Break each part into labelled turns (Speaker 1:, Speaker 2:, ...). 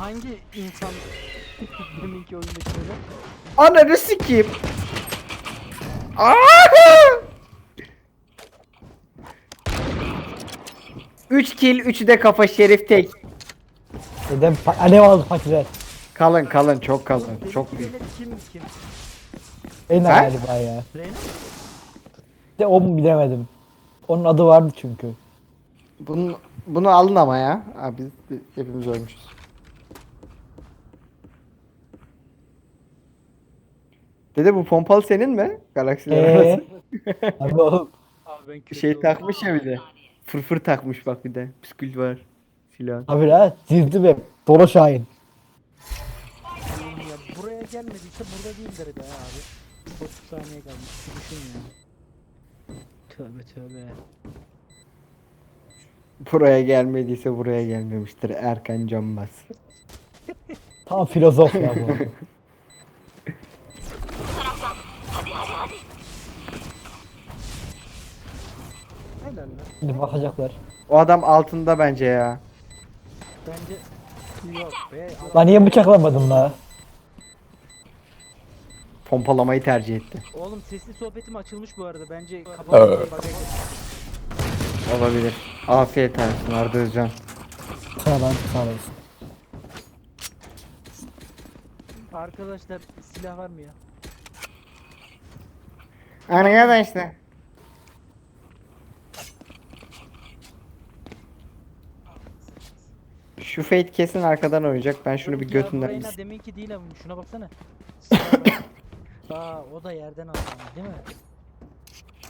Speaker 1: hangi insan deminki oyundaki böyle?
Speaker 2: Ananı sikeyim. Aa! Üç kill, üçü de kafa şerif tek.
Speaker 3: Dedim pa- alev aldı patiler.
Speaker 2: Kalın kalın çok kalın. Çok büyük.
Speaker 1: Kim kim?
Speaker 3: En
Speaker 2: Ha?
Speaker 3: galiba ya.
Speaker 1: Reyna?
Speaker 3: De o mu bilemedim. Onun adı vardı çünkü.
Speaker 2: Bunu, bunu alın ama ya. Abi biz hepimiz ölmüşüz. Dede bu pompalı senin mi? Galaksiler
Speaker 3: Eee?
Speaker 2: arası.
Speaker 3: Abi oğlum.
Speaker 1: Abi ben kötü
Speaker 2: Şey
Speaker 1: oldum.
Speaker 2: takmış ya bir de. Fırfır takmış bak bir de. Püskül var. Silah.
Speaker 3: Abi la zizdi be. Doro Şahin.
Speaker 1: Oğlum ya buraya gelmediyse burada değildir be abi. 30 saniye kalmış. Bir düşün ya. Tövbe tövbe.
Speaker 2: Buraya gelmediyse buraya gelmemiştir. Erkan Canbaz.
Speaker 3: Tam filozof ya bu. Şimdi bakacaklar.
Speaker 2: O adam altında bence ya.
Speaker 1: Bence yok be.
Speaker 3: Lan niye bıçaklamadın la?
Speaker 2: Pompalamayı tercih etti.
Speaker 1: Oğlum sesli sohbetim açılmış bu arada. Bence kapatalım.
Speaker 2: Olabilir. Afiyet olsun Arda Özcan.
Speaker 3: Sağ lan sağ olasın.
Speaker 1: Arkadaşlar silah var mı ya?
Speaker 2: Arkadaşlar. Şu Fate kesin arkadan oynayacak. Ben şunu bir
Speaker 1: Ya
Speaker 2: götünden
Speaker 1: Reyna deminki değil ama şuna baksana. Aa o da yerden aldı değil mi?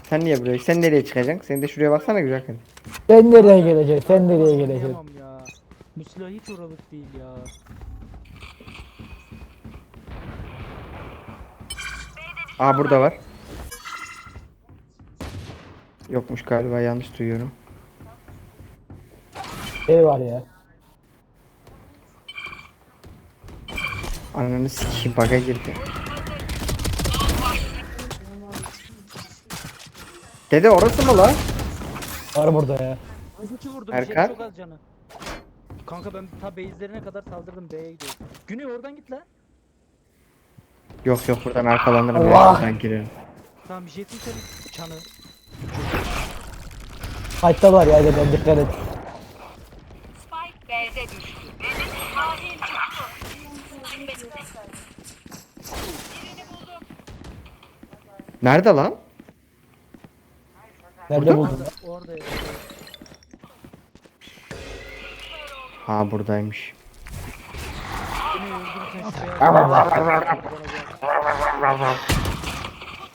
Speaker 2: Sen niye buraya? Sen nereye çıkacaksın? Sen de şuraya baksana güzel kız.
Speaker 3: Sen nereye geleceksin? Sen nereye geleceksin?
Speaker 1: Anlayamam ya. Bu silah hiç oralık değil ya.
Speaker 2: Aa burada var. Yokmuş galiba yanlış duyuyorum.
Speaker 3: Şey var ya.
Speaker 2: Ananı sikeyim baka girdi. Dede orası mı lan?
Speaker 3: Var burada ya.
Speaker 1: Öbürkü vurdu
Speaker 2: Erkan?
Speaker 1: şey çok az canı. Kanka ben ta base'lerine kadar saldırdım B'ye gidiyorum. Güney oradan git lan.
Speaker 2: Yok yok buradan arkalanırım.
Speaker 3: Allah!
Speaker 2: Ben girerim.
Speaker 1: Tamam jetin senin çanı.
Speaker 3: Hatta var ya hadi ben dikkat et.
Speaker 4: Spike B'de düştü. Hain çıktı.
Speaker 2: Nerede lan?
Speaker 3: Nerede buldun?
Speaker 1: Orada ya.
Speaker 2: Ha buradaymış.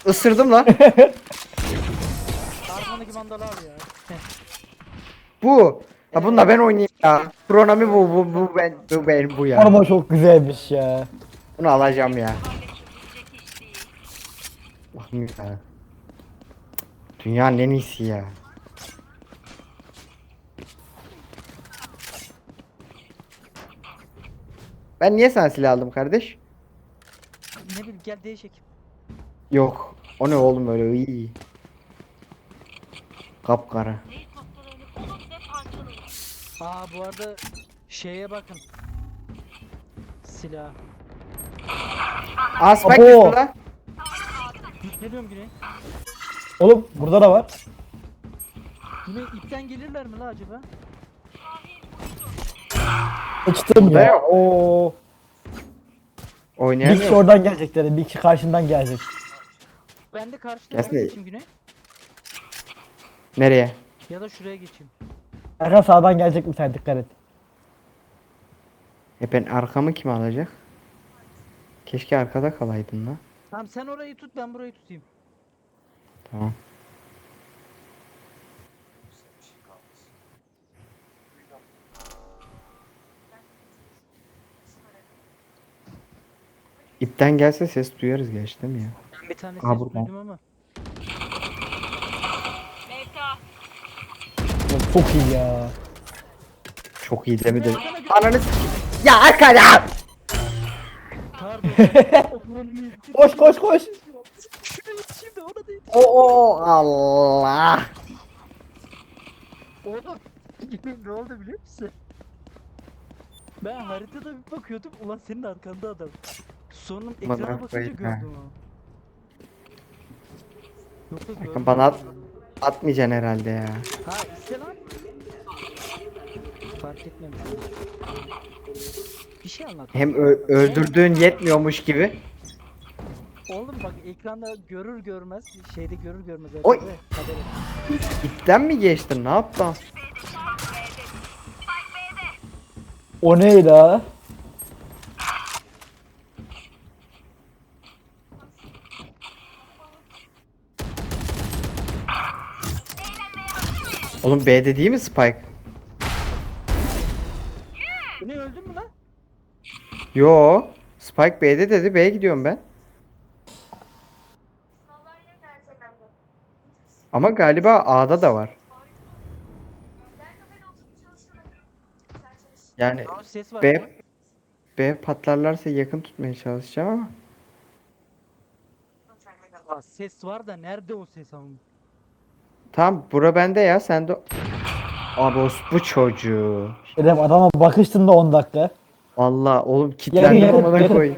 Speaker 2: Isırdım lan.
Speaker 1: Ya.
Speaker 2: bu. Ya bununla ben oynayayım ya. Kronomi bu bu bu ben bu ben bu ya.
Speaker 3: Arma çok güzelmiş ya.
Speaker 2: Bunu alacağım ya. Bakın ya. Dünyanın en iyisi ya. Ben niye sana silah aldım kardeş?
Speaker 1: ne bileyim gel değişik.
Speaker 2: Yok. O ne oğlum öyle iyi. Kapkara.
Speaker 1: Aa bu arada şeye bakın. Silah.
Speaker 2: Aspek
Speaker 3: Abo.
Speaker 1: Ne diyorum Güney?
Speaker 3: Oğlum burada da var.
Speaker 1: Güney ipten gelirler mi la acaba?
Speaker 2: Burada
Speaker 3: ya.
Speaker 2: yok.
Speaker 3: Oo. Bir kişi oradan gelecekler, bir kişi karşından gelecek.
Speaker 1: Ben de karşıya
Speaker 2: Gelsene.
Speaker 1: geçeyim Güney.
Speaker 2: Nereye?
Speaker 1: Ya da şuraya geçeyim.
Speaker 3: Erkan sağdan gelecek bir tane dikkat et.
Speaker 2: E ben arkamı kim alacak? Keşke arkada kalaydın lan.
Speaker 1: Tamam sen orayı tut ben burayı tutayım.
Speaker 2: Tamam. İpten gelse ses duyarız gerçi değil mi ya?
Speaker 1: Ben bir tane
Speaker 2: Aa,
Speaker 1: ses
Speaker 2: buradan.
Speaker 1: duydum ama.
Speaker 3: Oğlum çok iyi ya.
Speaker 2: Çok iyi değil mi de? Ananı s- Ya arkada!
Speaker 3: Koş koş koş.
Speaker 1: Ona değil.
Speaker 2: Oo Allah!
Speaker 1: Oğlum. Ne oldu biliyor musun? Ben haritada bir bakıyordum ulan senin arkanda adam. Sonra
Speaker 2: Bana
Speaker 1: ekrana bakınca gördüm o. Yoksa
Speaker 2: bana at- Atmayacaksın herhalde ya.
Speaker 1: Ha iste lan. Fark etmemiş. Bir şey anlat.
Speaker 2: Hem öldürdüğün yetmiyormuş gibi.
Speaker 1: Oğlum bak ekranda görür görmez şeyde görür görmez.
Speaker 2: Oy. İpten mi geçtin? Ne yaptın?
Speaker 3: O neydi ha?
Speaker 2: Oğlum B'de değil mi Spike? Yo. Spike B'de dedi. B'ye gidiyorum ben. Ama galiba A'da da var. Yani
Speaker 1: Aa, ses var.
Speaker 2: B B patlarlarsa yakın tutmaya çalışacağım ama.
Speaker 1: Aa, ses var da nerede o ses ama?
Speaker 2: Tamam bura bende ya sen de Abi o- bu çocuğu.
Speaker 3: Dedim adama bakıştın da 10 dakika.
Speaker 2: Valla oğlum kilitlendim
Speaker 3: Yarın,
Speaker 2: amına
Speaker 3: yarın.
Speaker 2: koyayım.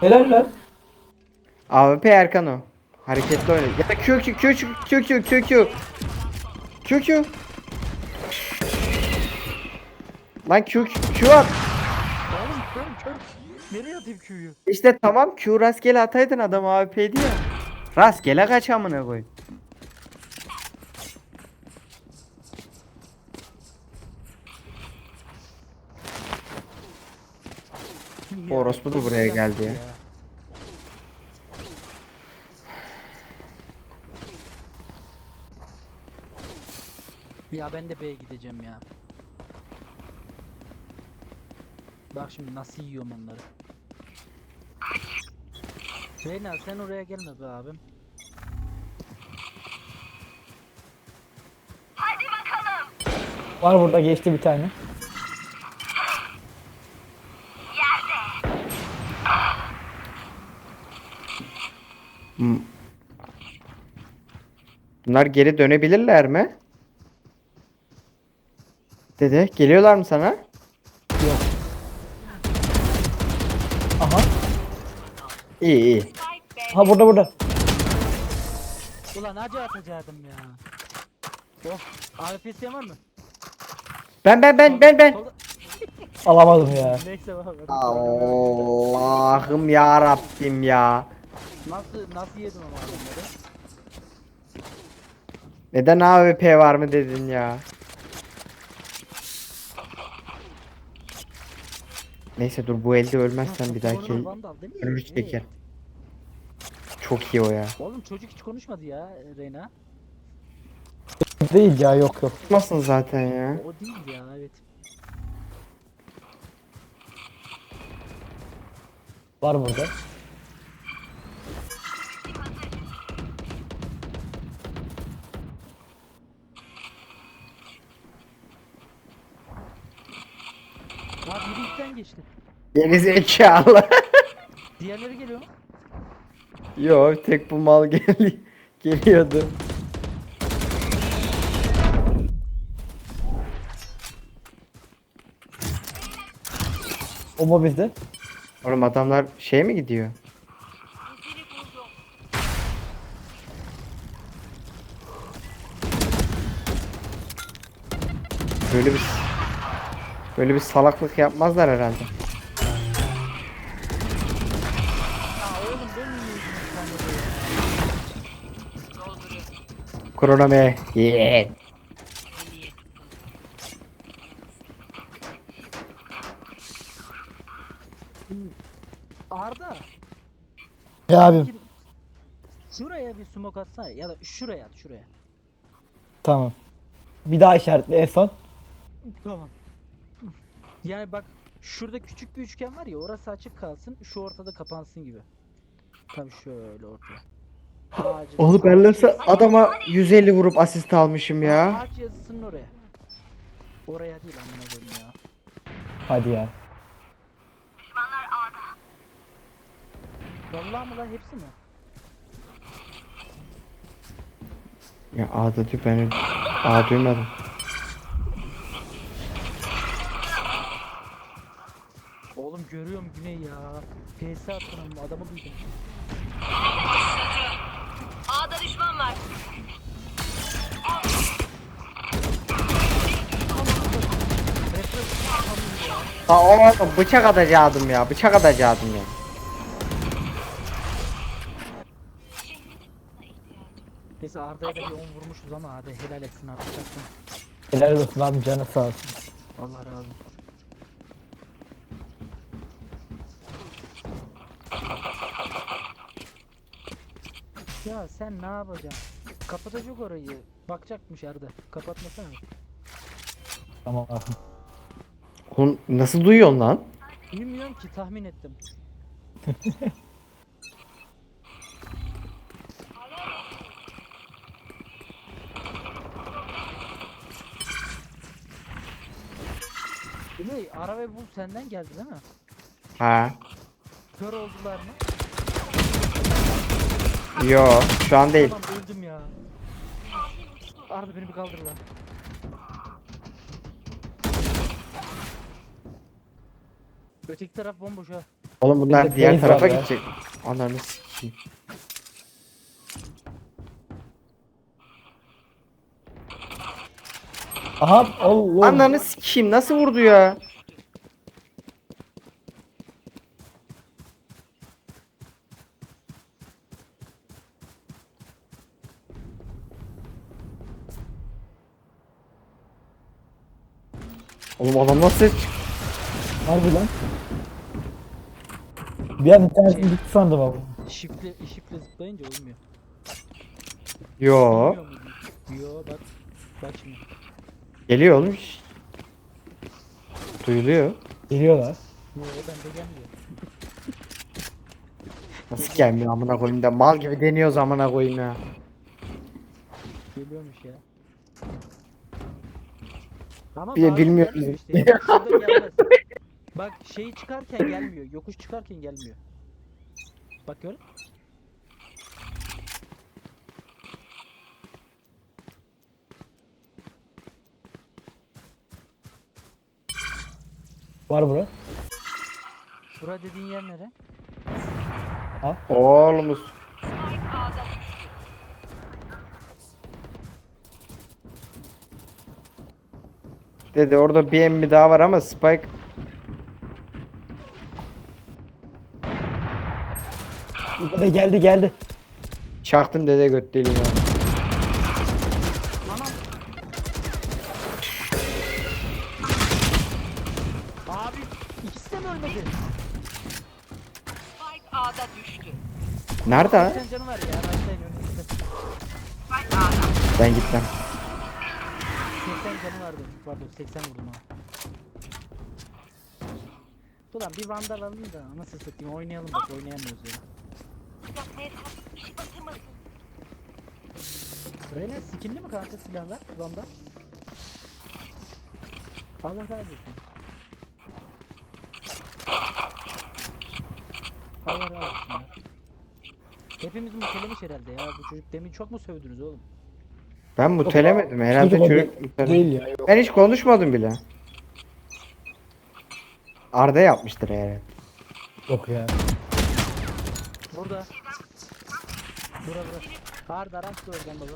Speaker 3: Helal lan.
Speaker 2: AWP Erkan o. Hareketli oynuyor. Ya Q Q Q Q Q Q Q Q Q Q Lan Q Q at.
Speaker 1: Oğlum kör kör. Nereye atayım Q'yu?
Speaker 2: İşte tamam Q rastgele ataydın adam AWP'ydi ya. Rastgele kaç amına koyayım. Bu orospu da buraya geldi ya.
Speaker 1: Ya ben de B'ye gideceğim ya. Bak şimdi nasıl yiyorum onları. Reyna sen oraya gelme be abim.
Speaker 3: Var burada geçti bir tane.
Speaker 2: Bunlar geri dönebilirler mi? Dede geliyorlar mı sana?
Speaker 3: Aha.
Speaker 2: İyi iyi.
Speaker 3: Ha burada burada.
Speaker 1: Ulan acı atacaktım ya. Oh, AFS'yen var mı?
Speaker 2: Ben ben ben ben ben.
Speaker 3: Alamadım ya.
Speaker 1: Neyse.
Speaker 2: Allah'ım ya Rabbim ya.
Speaker 1: Nasıl nasıl yedim ama adamları?
Speaker 2: Neden AWP var mı dedin ya? Neyse dur bu elde ölmezsen bir dahaki
Speaker 1: Evet.
Speaker 2: çeker. Çok iyi o ya.
Speaker 1: Oğlum çocuk hiç konuşmadı ya Reyna.
Speaker 3: Değil ya yok yok.
Speaker 2: Tutmasın zaten ya.
Speaker 1: O değil ya evet.
Speaker 3: Var burada.
Speaker 1: Geçti.
Speaker 2: Geri zekalı.
Speaker 1: Diğerleri geliyor mu?
Speaker 2: Yo tek bu mal gel geliyordu.
Speaker 3: O mu bizde?
Speaker 2: Oğlum adamlar şey mi gidiyor? Böyle bir böyle bir salaklık yapmazlar herhalde. Kronome. Yeah.
Speaker 1: Arda.
Speaker 3: Ya abim.
Speaker 1: Şuraya bir smoke atsana ya da şuraya at şuraya.
Speaker 3: Tamam. Bir daha işaretle en son.
Speaker 1: Tamam. Yani bak şurada küçük bir üçgen var ya orası açık kalsın şu ortada kapansın gibi. Tabii şöyle ortaya. Ağacın
Speaker 2: Oğlum ben nasıl adama 150 vurup asist almışım ya.
Speaker 1: Ağaç yazısının oraya. Oraya değil amına koyayım ya.
Speaker 3: Hadi ya.
Speaker 1: Vallahi mı lan hepsi mi?
Speaker 2: Ya A'da diyor ben A duymadım.
Speaker 1: Adamı duydum.
Speaker 4: A'da düşman var.
Speaker 1: Ya.
Speaker 2: Ha oğlum bıçak atacaktım ya. Bıçak atacaktım ya.
Speaker 1: Neyse Arda'ya da bir 10 vurmuşuz ama hadi helal etsin Arda çaktın.
Speaker 3: Helal olsun abi canı sağ olsun.
Speaker 1: Allah razı olsun. Ya sen ne yapacaksın? Kapatacak orayı. Bakacakmış Arda. Kapatmasana.
Speaker 3: Tamam abi.
Speaker 2: Oğlum nasıl duyuyorsun lan?
Speaker 1: Bilmiyorum ki tahmin ettim. Güney ara ve bul senden geldi değil mi?
Speaker 2: Ha.
Speaker 1: Kör oldular mı?
Speaker 2: Yo şu an değil.
Speaker 1: Tamam öldüm ya. Arda beni bir kaldır lan. Öteki taraf bomboş ha.
Speaker 2: Oğlum bunlar diğer tarafa gidecek. Ananı sikeyim.
Speaker 3: Aha Allah.
Speaker 2: Ananı sikeyim nasıl vurdu ya? Oğlum adam nasıl ses çık-
Speaker 3: Harbi lan. Bir an internetim gitti sandım abi.
Speaker 1: Şifle, şifle zıplayınca olmuyor.
Speaker 2: Yo.
Speaker 1: Bilmiyor muydun? Yo bak. Bak şimdi.
Speaker 2: Geliyor oğlum. Duyuluyor.
Speaker 3: Geliyorlar.
Speaker 1: Yo bende gelmiyor.
Speaker 2: Nasıl gelmiyor amına koyayım da mal gibi deniyoruz amına koyayım ya.
Speaker 1: Geliyormuş ya. Ama
Speaker 2: Bir de
Speaker 1: bazen
Speaker 2: bilmiyoruz.
Speaker 1: gelmiyor işte. ya. Şurada gelmez. Bak şeyi çıkarken gelmiyor. Yokuş çıkarken gelmiyor. Bak gör.
Speaker 3: Var bura.
Speaker 1: Bura dediğin yer nere?
Speaker 2: Oğlumuz. Dedi orada bir emmi daha var ama Spike
Speaker 3: Burada geldi geldi.
Speaker 2: çaktım dede göt deli ya.
Speaker 1: Abi ikisi de mi ölmedi?
Speaker 4: Spike A'da düştü.
Speaker 2: Nerede?
Speaker 1: Sen canı var ya.
Speaker 2: Ben gittim.
Speaker 1: 80 canı vardı. Pardon 80 vurdum ha. Ulan bir vandal alayım da nasıl satayım oynayalım bak oynayamıyoruz ya.
Speaker 4: Yapmaya kalk. Bir şey batırmasın.
Speaker 1: Rene skinli mi kanka silahlar vandal? Allah olsun. Allah olsun ya. Hepimiz mutelemiş herhalde ya. Bu çocuk demin çok mu sövdünüz oğlum?
Speaker 2: Ben mutelemedim herhalde
Speaker 3: Çocuk
Speaker 2: çocuk
Speaker 3: değil- ya yok.
Speaker 2: Ben hiç konuşmadım bile. Arda yapmıştır herhalde.
Speaker 3: Yok ya.
Speaker 1: Burada. Bura bura. Arda araç da oradan baba.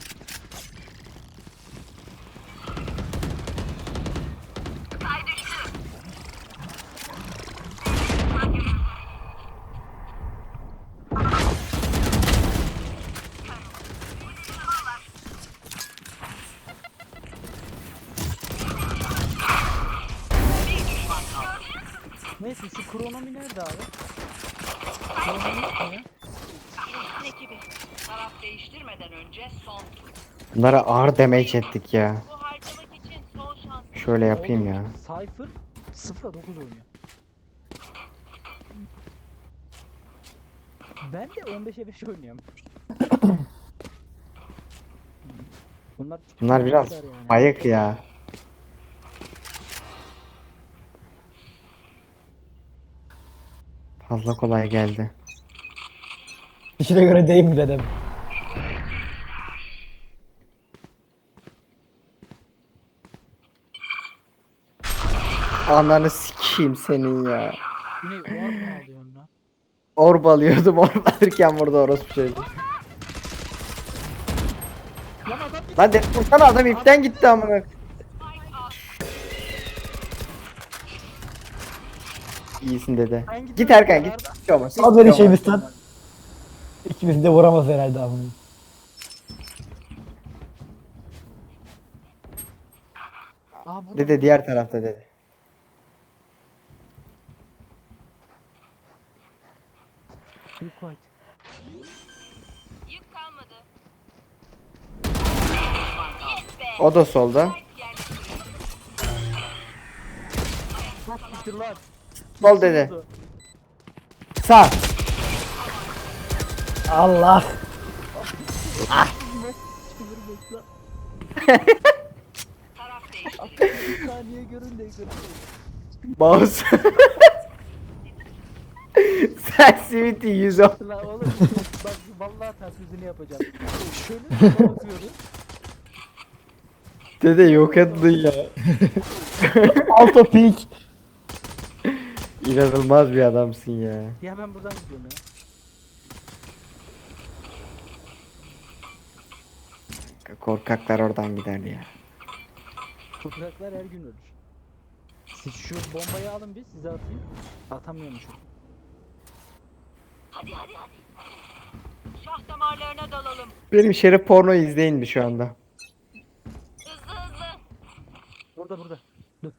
Speaker 2: Bunlara ağır damage ettik ya.
Speaker 4: Bu harcamak için son şans.
Speaker 2: Şöyle yapayım ya.
Speaker 1: Cypher 0'a 9 oynuyor. Ben de 15'e 5 oynuyorum. Bunlar
Speaker 2: Bunlar biraz
Speaker 1: yani.
Speaker 2: ayık ya. Fazla kolay geldi.
Speaker 3: İşine göre değil mi dedim.
Speaker 2: Ananı sikeyim senin ya.
Speaker 1: Var mı alıyorsun lan?
Speaker 2: Orb alıyordum. Orb alırken burada orospu çocuğu.
Speaker 1: Lan adam
Speaker 2: Lan de vursana adam ipten gitti amına. İyisin dede. Git Erkan git. Hiç olmaz, hiç
Speaker 3: Al beni
Speaker 2: olmaz.
Speaker 3: şeyimizden. İkimiz de vuramaz herhalde.
Speaker 1: Aa burada.
Speaker 2: Dede diğer tarafta dede.
Speaker 1: Be quiet.
Speaker 4: Yük kalmadı.
Speaker 2: O da solda. Sol.
Speaker 1: Vurdu.
Speaker 3: Sağ. Allah.
Speaker 1: Görün.
Speaker 2: Mouse. Sen simiti 110.
Speaker 1: La oğlum bak vallahi taklidini yapacağım. Şöyle bakıyorum.
Speaker 2: Dede yok ettin ya.
Speaker 3: Alto peak.
Speaker 2: İnanılmaz bir adamsın ya.
Speaker 1: Ya ben buradan gidiyorum ya.
Speaker 2: Korkaklar oradan gider ya.
Speaker 1: Topraklar her gün ölür. Siz şu bombayı alın bir size atayım. Atamıyormuşum.
Speaker 4: Hadi hadi hadi. Şah damarlarına dalalım.
Speaker 2: Benim şerif porno izleyin bir şu anda.
Speaker 1: Burada burada. Dur.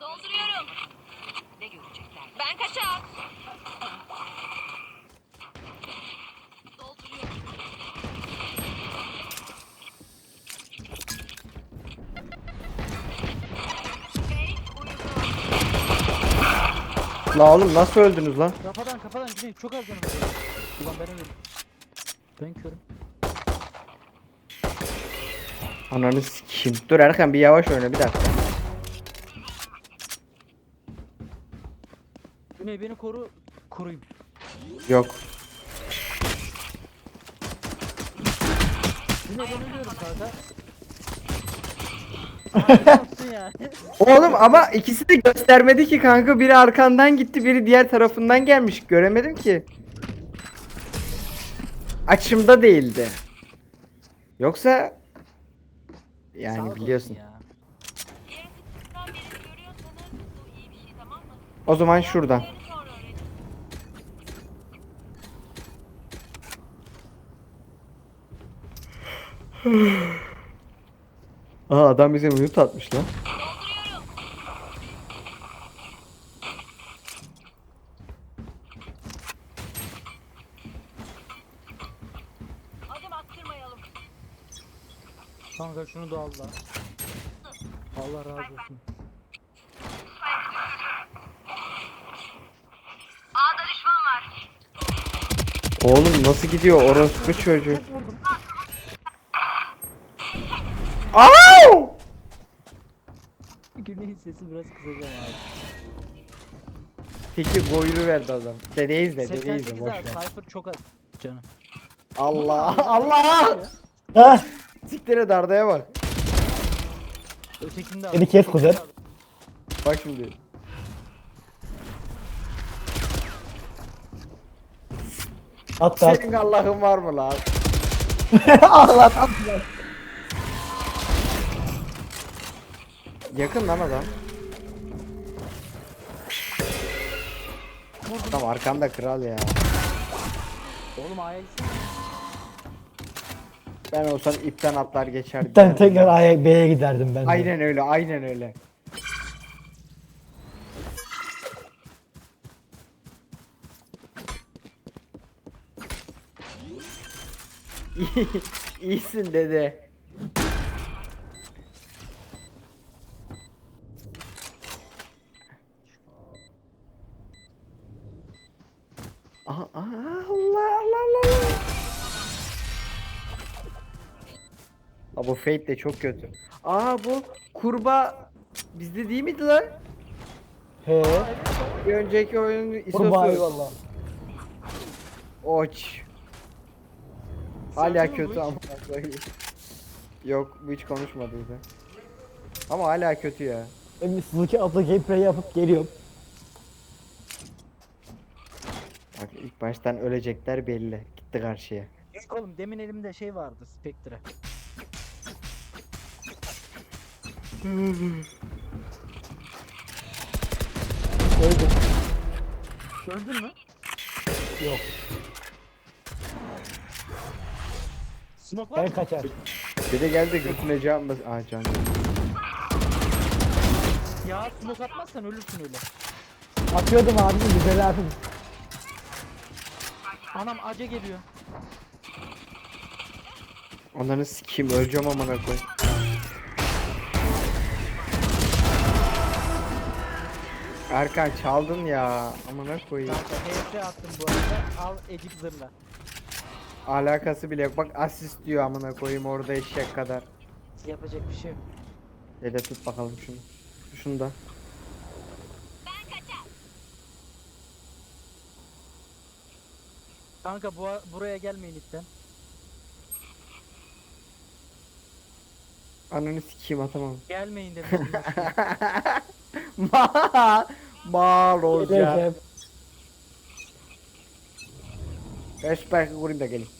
Speaker 4: Dolduruyorum. Ne görecekler? Ben kaçar. Dolduruyorum.
Speaker 2: La oğlum nasıl öldünüz lan?
Speaker 1: Kafadan kafadan gideyim çok az canım. Ulan ben öldüm. Ben körüm.
Speaker 2: Ananı sikeyim. Dur Erkan bir yavaş oyna bir dakika.
Speaker 1: Güney beni koru. Koruyayım.
Speaker 2: Yok.
Speaker 1: Güney ben ölüyorum kanka. Aa, ne yaptın ya?
Speaker 2: Oğlum ama ikisi de göstermedi ki kanka. Biri arkandan gitti, biri diğer tarafından gelmiş. Göremedim ki. Açımda değildi. Yoksa yani biliyorsun.
Speaker 1: ya.
Speaker 2: O zaman
Speaker 4: öğrenin.
Speaker 2: Aa adam bize mute atmış lan.
Speaker 1: Kanka şunu da al lan. Allah razı olsun.
Speaker 4: A'da düşman var.
Speaker 2: Oğlum nasıl gidiyor orospu çocuğu? Au!
Speaker 1: Güney'in sesi biraz kısacağım abi.
Speaker 2: Peki boyunu verdi adam. Dede izle, dede izle
Speaker 1: 88
Speaker 2: boş
Speaker 1: abi.
Speaker 2: ver.
Speaker 1: Cypher çok az. Canım.
Speaker 2: Allah Allah! Siktire dardaya bak.
Speaker 1: Ötekini de al.
Speaker 3: Beni kes kuzen.
Speaker 2: Bak şimdi.
Speaker 3: Hatta
Speaker 2: Senin Allah'ın var mı lan?
Speaker 3: Allah Allah.
Speaker 2: Yakın lan adam. Adam arkanda kral ya.
Speaker 1: Oğlum A'ya gitsene.
Speaker 2: Ben olsam ipten atlar geçerdim.
Speaker 3: Ben tekrar A'ya B'ye giderdim ben. de.
Speaker 2: Aynen öyle, aynen öyle. İyi- İyisin dede. Fate de çok kötü. Aa bu kurbağa bizde değil miydi lan?
Speaker 3: He.
Speaker 2: Bir önceki oyunun
Speaker 3: Kurbağa
Speaker 2: isosu.
Speaker 3: eyvallah.
Speaker 2: Oç. Hala
Speaker 1: ol,
Speaker 2: kötü
Speaker 1: bu
Speaker 2: ama. Yok bu hiç konuşmadıydı. Ama hala kötü ya.
Speaker 3: Bir Suzuki abla gameplay yapıp geliyorum.
Speaker 2: Baştan ölecekler belli. Gitti karşıya.
Speaker 1: Yok oğlum demin elimde şey vardı Spectre.
Speaker 3: Öldüm.
Speaker 1: Öldün mü?
Speaker 3: Yok.
Speaker 1: Smoke var
Speaker 3: Ben
Speaker 1: mı?
Speaker 3: kaçar.
Speaker 2: Bir de geldi götüne can bas. Aa can.
Speaker 1: Ya smoke atmazsan ölürsün öyle.
Speaker 3: Atıyordum abi güzel abi.
Speaker 1: Anam acı geliyor.
Speaker 2: Onları sikeyim öleceğim amına koy. Erkan çaldın ya. Amına koyayım.
Speaker 1: Kanka HS attım bu arada. Al Ecik zırla.
Speaker 2: Alakası bile yok. Bak asist diyor amına koyayım orada eşek kadar.
Speaker 1: Yapacak bir şey yok.
Speaker 2: Dede tut bakalım şunu. Şunu da.
Speaker 1: Kanka bu buraya gelmeyin itten.
Speaker 2: Ananı sikeyim atamam.
Speaker 1: Gelmeyin dedim.
Speaker 2: Ma Mal olacak. Ben spike'ı vurayım da gelin.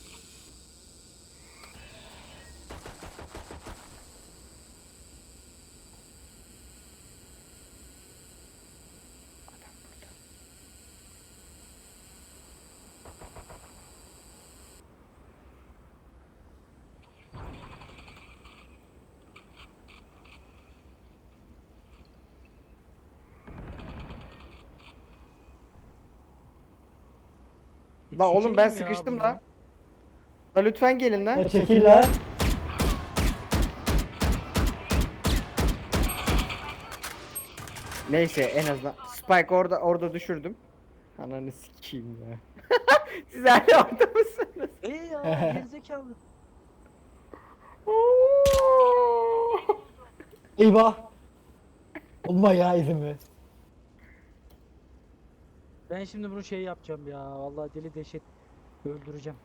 Speaker 2: La oğlum ben
Speaker 1: ya
Speaker 2: sıkıştım la. La lütfen gelin lan.
Speaker 3: Ya çekil lan.
Speaker 2: Neyse en azından Spike orada orada düşürdüm. Ananı sikeyim ya. Siz hala orada mısınız?
Speaker 1: İyi ya gerizekalı.
Speaker 3: Eyvah. Olma ya izimi.
Speaker 1: Ben şimdi bunu şey yapacağım ya. Vallahi deli dehşet öldüreceğim.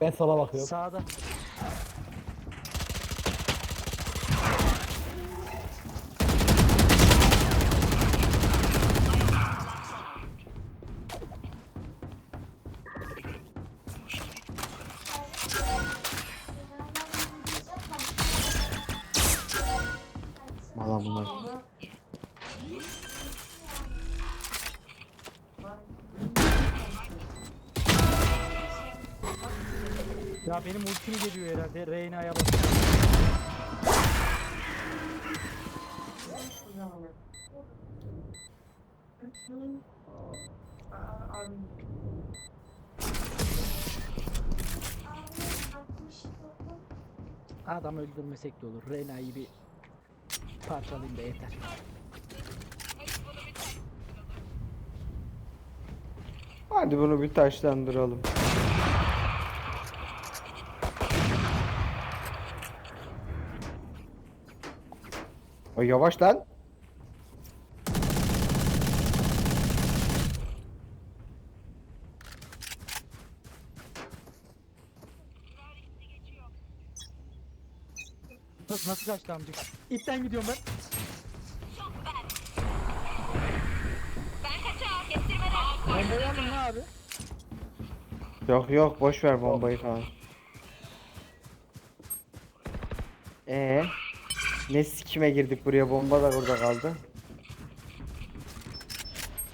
Speaker 3: Ben sola bakıyorum.
Speaker 1: Sağda.
Speaker 2: Bunlar.
Speaker 1: Ya benim ultim geliyor herhalde. Reyna'ya bak. Adam öldürmesek de olur. Reyna'yı bir parçalayayım da yeter.
Speaker 2: Hadi bunu bir taşlandıralım. O yavaş lan.
Speaker 1: Nasıl, nasıl kaçtı amcık? İpten gidiyorum ben.
Speaker 4: Ben kaçar. Kestirmeden.
Speaker 1: Bombayı alın ne abi?
Speaker 2: Yok yok boş ver bombayı falan. Ee, ne sikime girdik buraya bomba da burada kaldı.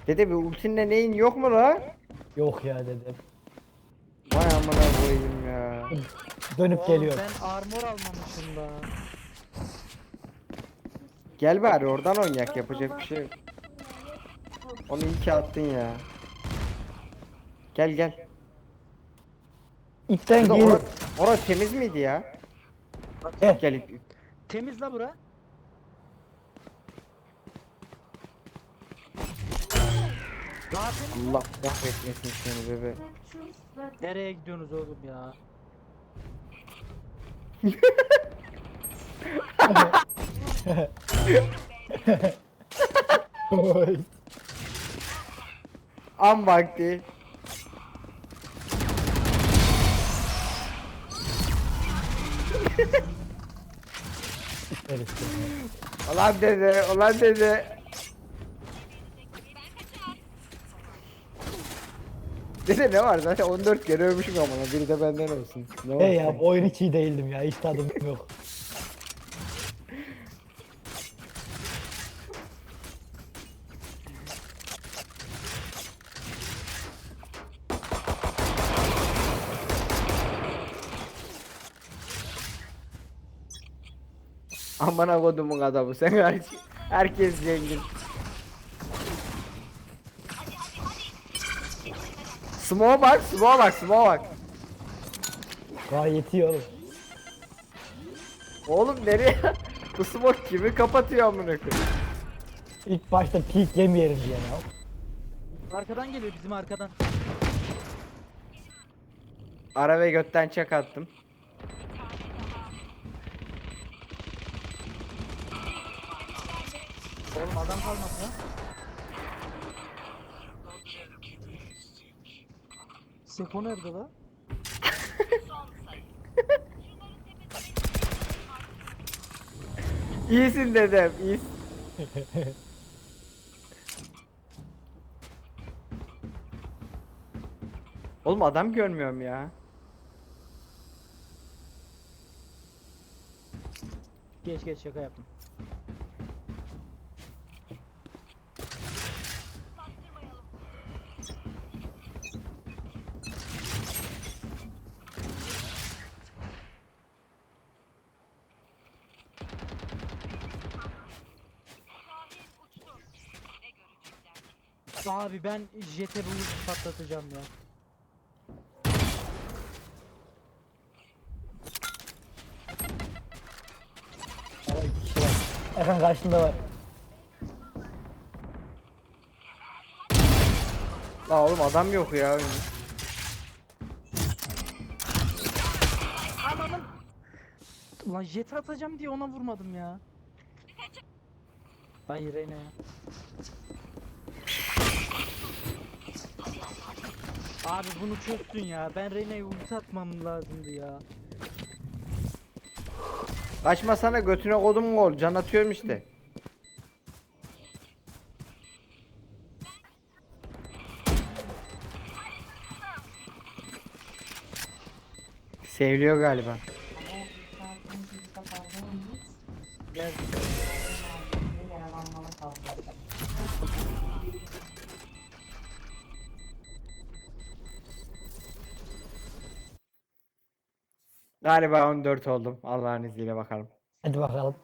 Speaker 2: Dede bir ultinle neyin yok mu la?
Speaker 3: Yok ya dedim.
Speaker 2: Vay amına koyayım ya.
Speaker 3: Dönüp
Speaker 1: Oğlum
Speaker 3: geliyor.
Speaker 1: ben armor almamışım da.
Speaker 2: Gel bari oradan oynayak yapacak bir şey yok. Onu iyi ki attın ya. Gel gel.
Speaker 3: İpten gir.
Speaker 2: ora, ora temiz miydi ya?
Speaker 3: Gel.
Speaker 2: Gel ip-
Speaker 1: Temiz la bura.
Speaker 2: Allah kahretmesin seni bebe.
Speaker 1: Nereye gidiyorsunuz oğlum ya?
Speaker 3: Oy.
Speaker 2: An vakti. Ulan dede, ulan dede. Dede ne var zaten 14 kere övmüşüm ama biri de benden olsun. Ne
Speaker 3: Hey ya bu oyun hiç iyi değildim ya. Hiç tadım yok.
Speaker 2: Amına kodumun adamı sen hariç herkes zengin. Smoke'a bak, smoke'a bak, smoke'a bak.
Speaker 3: Gayet iyi oğlum.
Speaker 2: Oğlum nereye? Bu smoke kimi kapatıyor amına koyayım?
Speaker 3: İlk başta peak yemeyelim diye ya.
Speaker 1: Arkadan geliyor bizim arkadan.
Speaker 2: Ara ve götten çak attım.
Speaker 1: Oğlum adam kalmadı lan. Seko nerede lan?
Speaker 2: İyisin dedem, iyisin. Oğlum adam görmüyorum ya.
Speaker 1: Geç geç şaka yaptım. Abi ben jete bu patlatacağım ya.
Speaker 3: İki kişi var. Karşında var.
Speaker 2: La oğlum adam yok ya.
Speaker 1: Ulan jet atacağım diye ona vurmadım ya. Hayır Reyna ya. Abi bunu çözdün ya. Ben Reyna'ya ulti atmam lazımdı ya.
Speaker 2: Kaçmasana götüne kodum gol. Can atıyorum işte. Seviliyor galiba. Galiba 14 oldum. Allah'ın izniyle bakalım.
Speaker 3: Hadi bakalım.